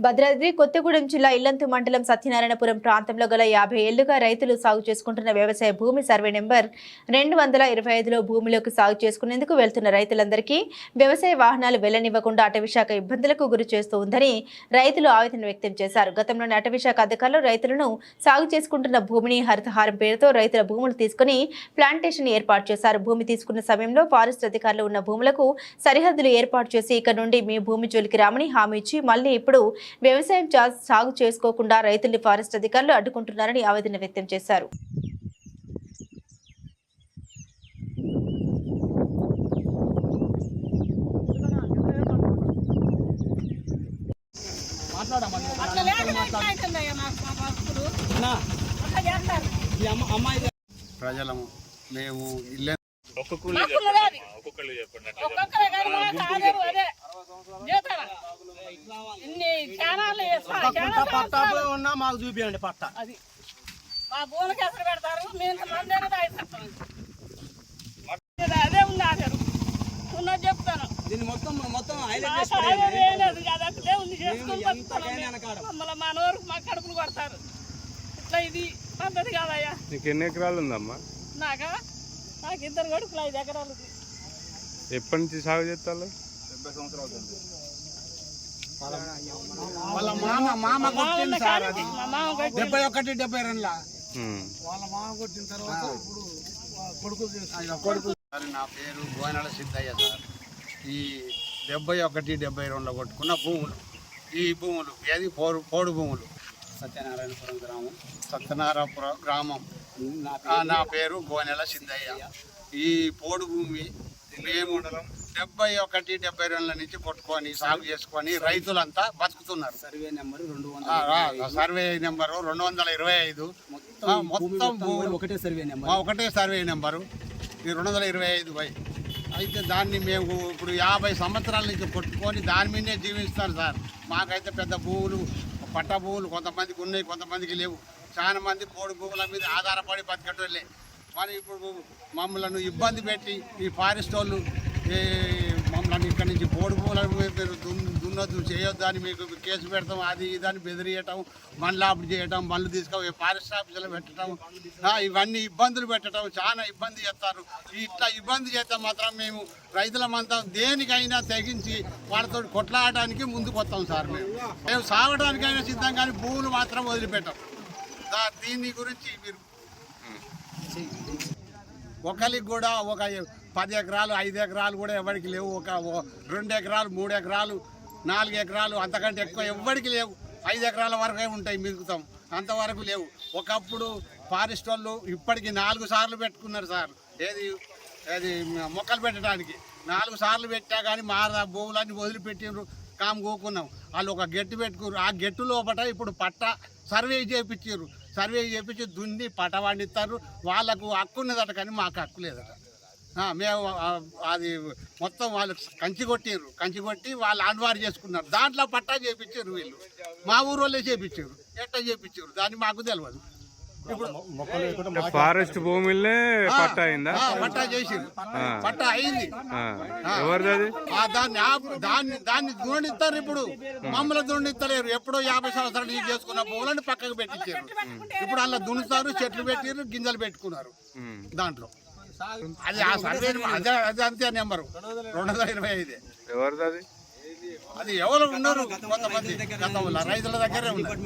భద్రాద్రి కొత్తగూడెం జిల్లా ఇల్లంతు మండలం సత్యనారాయణపురం ప్రాంతంలో గల యాభై ఏళ్ళుగా రైతులు సాగు చేసుకుంటున్న వ్యవసాయ భూమి సర్వే నెంబర్ రెండు వందల ఇరవై ఐదులో భూమిలోకి సాగు చేసుకునేందుకు వెళ్తున్న రైతులందరికీ వ్యవసాయ వాహనాలు వెళ్ళనివ్వకుండా అటవీశాఖ ఇబ్బందులకు గురి చేస్తూ ఉందని రైతులు ఆవేదన వ్యక్తం చేశారు. గతంలోని అటవీశాఖ అధికారులు రైతులను సాగు చేసుకుంటున్న భూమిని హరితహారం పేరుతో రైతుల భూములు తీసుకుని ప్లాంటేషన్ ఏర్పాటు చేశారు. భూమి తీసుకున్న సమయంలో ఫారెస్ట్ అధికారులు ఉన్న భూములకు సరిహద్దులు ఏర్పాటు చేసి ఇక నుండి మీ భూమి జోలికి రామని హామీ ఇచ్చి మళ్ళీ ఇప్పుడు వ్యవసాయం సాగు చేసుకోకుండా రైతుల్ని ఫారెస్ట్ అధికారులు అడ్డుకుంటున్నారని ఆవేదన వ్యక్తం చేశారు. ప్రజలము మేము ఇల్లే. ఒక్కొక్కరే కానీ పట్టాపులో ఉన్నా మాకు చూపించండి పట్ట అది మా భూమికి ఎసరు పెడతారు మేము తాగిస్తాం అదే ఉంది ఆధారం ఉన్నది చెప్తాను దీన్ని మొత్తం మొత్తం. మమ్మల్ని మా నోరు మా కడుపులు కొడతారు ఇట్లా ఇది పద్ధతి కాదయ్యా నీకు ఎన్ని ఎకరాలు ఉందమ్మా? నాకా? నాకు ఇద్దరు కొడుకులు ఐదు ఎకరాలకి ఎప్పటి నుంచి సాగు చేస్తారు? వాళ్ళ మామ మామ కొట్టింది సార్ అది. డెబ్బై ఒకటి డెబ్బై రెండులా. వాళ్ళ మామ కొట్టిన తర్వాత ఇప్పుడు కొడుకు కొడుకు సార్ నా పేరు గోనెల సిద్ధయ్య సార్. ఈ డెబ్బై ఒకటి డెబ్బై రెండులో కొట్టుకున్న భూములు. ఈ భూములు ఏది? పోడు పోడు భూములు. సత్యనారాయణపురం గ్రామం. సత్యనారాయణపురం గ్రామం. నా పేరు గోనెల సిద్ధయ్య. ఈ పోడు భూమి మేము డెబ్బై ఒకటి డెబ్బై రెండుల నుంచి కొట్టుకొని సాగు చేసుకొని రైతులంతా బతుకుతున్నారు. సర్వే నెంబర్ రెండు సర్వే నెంబరు రెండు వందల ఇరవై ఐదు. మొత్తం ఒకటే సర్వే నెంబర్. ఒకటే సర్వే నెంబరు. ఈ రెండు వందల ఇరవై ఐదు బై అయితే దాన్ని మేము ఇప్పుడు యాభై సంవత్సరాల నుంచి కొట్టుకొని దాని మీదే జీవిస్తాను సార్. మాకైతే పెద్ద భూములు పట్ట భూములు కొంతమందికి ఉన్నాయి కొంతమందికి లేవు. చాలా మంది కోడి భూముల మీద ఆధారపడి బతికేటోళ్ళే మరి ఇప్పుడు మమ్మల్ని ఇబ్బంది పెట్టి ఈ ఫారెస్ట్ వాళ్ళు ఈ మమ్మల్ని ఇక్కడి నుంచి భూముల మీద మీరు దున్ దున్నొద్దు చేయొద్దు అని మీకు కేసు పెడతాం అది ఇది అని బెదిరియటం మళ్ళీ అప్పుడు చేయటం మళ్ళీ తీసుకొని ఫారెస్ట్ ఆఫీసులో పెట్టడం ఇవన్నీ ఇబ్బందులు పెట్టడం చాలా ఇబ్బంది చేస్తారు. ఇట్లా ఇబ్బంది చేస్తే మాత్రం మేము రైతులమంతా దేనికైనా తెగించి వాళ్ళతో కొట్లాడడానికి ముందుకు వస్తాం సార్ మేము. మేము సాగడానికైనా సిద్ధం కానీ భూములు మాత్రం వదిలిపెట్టాం. దీని గురించి మీరు ఒకరికి కూడా ఒక పది ఎకరాలు ఐదు ఎకరాలు కూడా ఎవరికి లేవు. ఒక ఓ- రెండు ఎకరాలు మూడు ఎకరాలు నాలుగు ఎకరాలు అంతకంటే ఎక్కువ ఎవరికి లేవు. ఐదు ఎకరాల వరకే ఉంటాయి మిగుతాం. అంతవరకు లేవు. ఒకప్పుడు ఫారెస్ట్ వాళ్ళు ఇప్పటికి నాలుగు సార్లు పెట్టుకున్నారు సార్. ఏది ఏది మొక్కలు పెట్టడానికి. నాలుగు సార్లు పెట్టా కానీ మా భూములన్నీ వదిలిపెట్టిండ్రు కాము కోకున్నాం వాళ్ళు ఒక గెట్టు పెట్టుకున్నారు ఆ గెట్టు లోపల ఇప్పుడు పట్ట సర్వే చేయించారు సర్వే చేయించి దున్ని పట పండిస్తారు వాళ్ళకు హక్కు ఉన్నదట కానీ మాకు హక్కు లేదట. మేము ఆ, అది మొత్తం వాళ్ళు కంచి కొట్టిర్రు. కంచి కొట్టి వాళ్ళు అన్వారు చేసుకున్నారు. దాంట్లో పట్టా చేయించారు వీళ్ళు. మా ఊరు వాళ్ళే చేయించారు ఎట్లా చేయించారు దాన్ని మాకు తెలియదు ఇప్పుడు ఫారెస్ట్ భూమిలో పట్ట అయిందా? పట్టా చేసిర్రు పట్టా అయింది. ఆ. ఎవరిది దాన్ని దాన్ని దాన్ని దుండిస్తారు ఇప్పుడు. మమ్మల్ని దుండిస్తలేరు ఎప్పుడో యాభై సంవత్సరాలు యూజ్ చేసుకున్న భూములను పక్కకు పెట్టించారు. ఇప్పుడు అలా దున్నుతారు చెట్లు పెట్టిర్రు గింజలు పెట్టుకున్నారు. దాంట్లో. అది ఆ సర్వే అదే అదే అంతే నెంబరు. రెండు వందల ఇరవై ఐదు. ఎవరిది అది అది ఎవరు ఉన్నారు కొంతమంది? గతంలో రైతుల దగ్గరే ఉన్నారు.